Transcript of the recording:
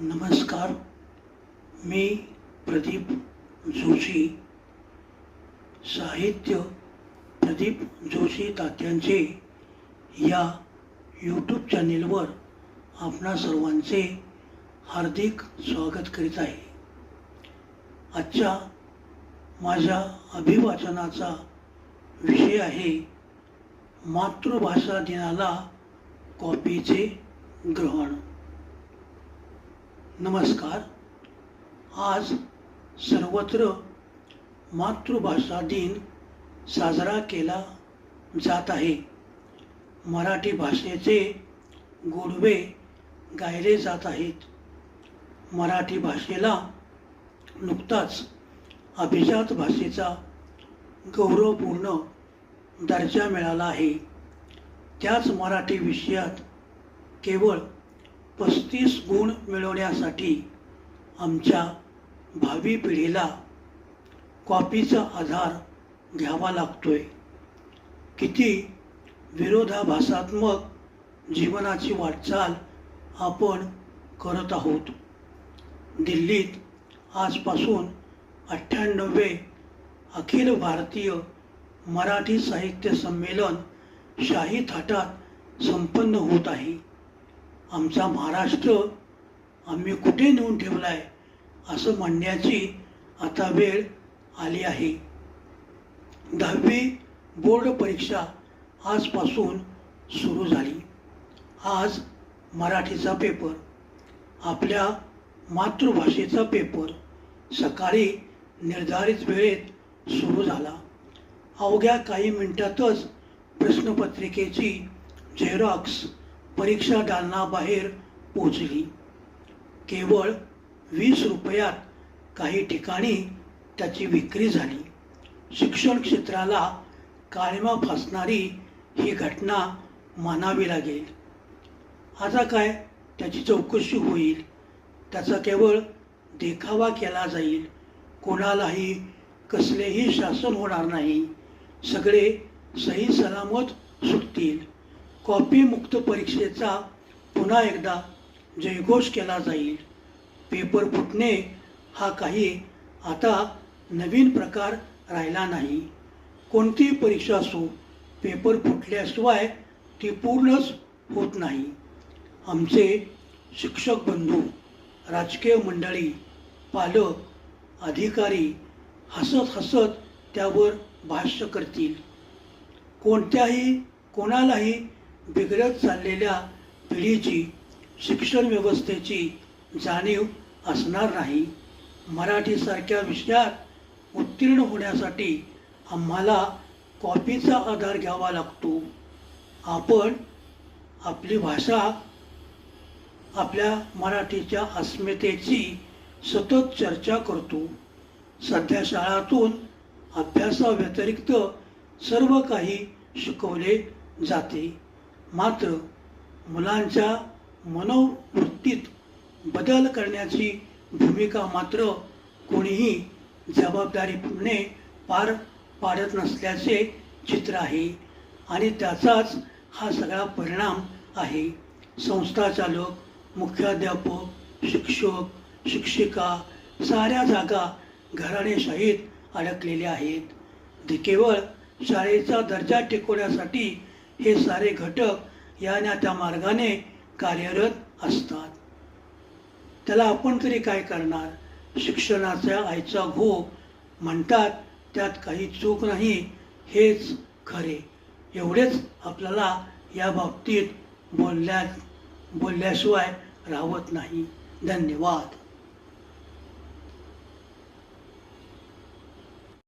नमस्कार मी प्रदीप जोशी. साहित्य प्रदीप जोशी तात्यांचे या यूट्यूब चॅनेलवर आपणा सर्वांचे हार्दिक स्वागत करीत आहे. आजच्या माझ्या अभिवाचनाचा विषय आहे मातृभाषा दिनाला कॉपीचे ग्रहण. नमस्कार. आज सर्वत्र मातृभाषा दिन साजरा केला जात आहे. मराठी भाषेचे गोडवे गायले जात आहेत. मराठी भाषेला नुकताच अभिजात भाषेचा गौरवपूर्ण दर्जा मिळाला आहे. त्याच मराठी विषयात केवळ पस्तीस गुण मिळवण्यासाठी आमच्या भावी पिढीला कॉपीचा आधार घ्यावा लागतोय. किती विरोधाभासात्मक जीवनाची वाटचाल आपण करत आहोत. दिल्लीत आजपासून अठ्ठ्याण्णवे अखिल भारतीय मराठी साहित्य संमेलन शाही थाटात संपन्न होत आहे. आमचा महाराष्ट्र आम्ही कुठे नेऊन ठेवला आहे असं म्हणण्याची आता वेळ आली आहे. दहावी बोर्ड परीक्षा आजपासून सुरू झाली. आज मराठीचा पेपर आपल्या मातृभाषेचा पेपर सकाळी निर्धारित वेळेत सुरू झाला. अवघ्या काही मिनिटातच प्रश्नपत्रिकेची झेरॉक्स परीक्षा दालनाबाहेर पोचली. केवळ वीस रुपयात काही ठिकाणी त्याची विक्री झाली. शिक्षण क्षेत्राला काळिमा फासणारी ही घटना मानावी लागेल. आता काय त्याची चौकशी होईल? त्याचा केवळ देखावा केला जाईल. कोणालाही कसलेही शासन होणार नाही. सगळे सही सलामत सुटतील. कॉपीमुक्त परीक्षेचा पुन्हा एकदा जयघोष केला जाईल. पेपर फुटणे हा काही आता नवीन प्रकार राहिला नाही. कोणतीही परीक्षा असो पेपर फुटल्याशिवाय ती पूर्णच होत नाही. आमचे शिक्षक बंधू राजकीय मंडळी पालक अधिकारी हसत हसत त्यावर भाष्य करतील. कोणत्याही कोणालाही बिघडत चाललेल्या पिढीची शिक्षण व्यवस्थेची जाणीव असणार नाही. मराठीसारख्या विषयात उत्तीर्ण होण्यासाठी आम्हाला कॉपीचा आधार घ्यावा लागतो. आपण आपली भाषा आपल्या मराठीच्या अस्मितेची सतत चर्चा करतो. सध्या शाळातून अभ्यासाव्यतिरिक्त सर्व काही शिकवले जाते. मात्र मुलांच्या मनोवृत्तीत बदल करण्याची भूमिका मात्र कोणीही जबाबदारीने पार पाडत नसल्याचे चित्र आहे आणि त्याचाच हा सगळा परिणाम आहे. संस्थाचालक मुख्याध्यापक शिक्षक शिक्षिका साऱ्या जागा घराणेशाहीत अडकलेल्या आहेत. ते केवळ शाळेचा दर्जा टिकवण्यासाठी हे सारे घटक या ना त्या मार्गाने कार्यरत असतात. त्याला आपण तरी काय करणार? शिक्षणाचा आईचा घो म्हणतात त्यात काही चूक नाही हेच खरे. एवढेच आपल्याला या बाबतीत बोलल्या बोलल्याशिवाय राहत नाही. धन्यवाद.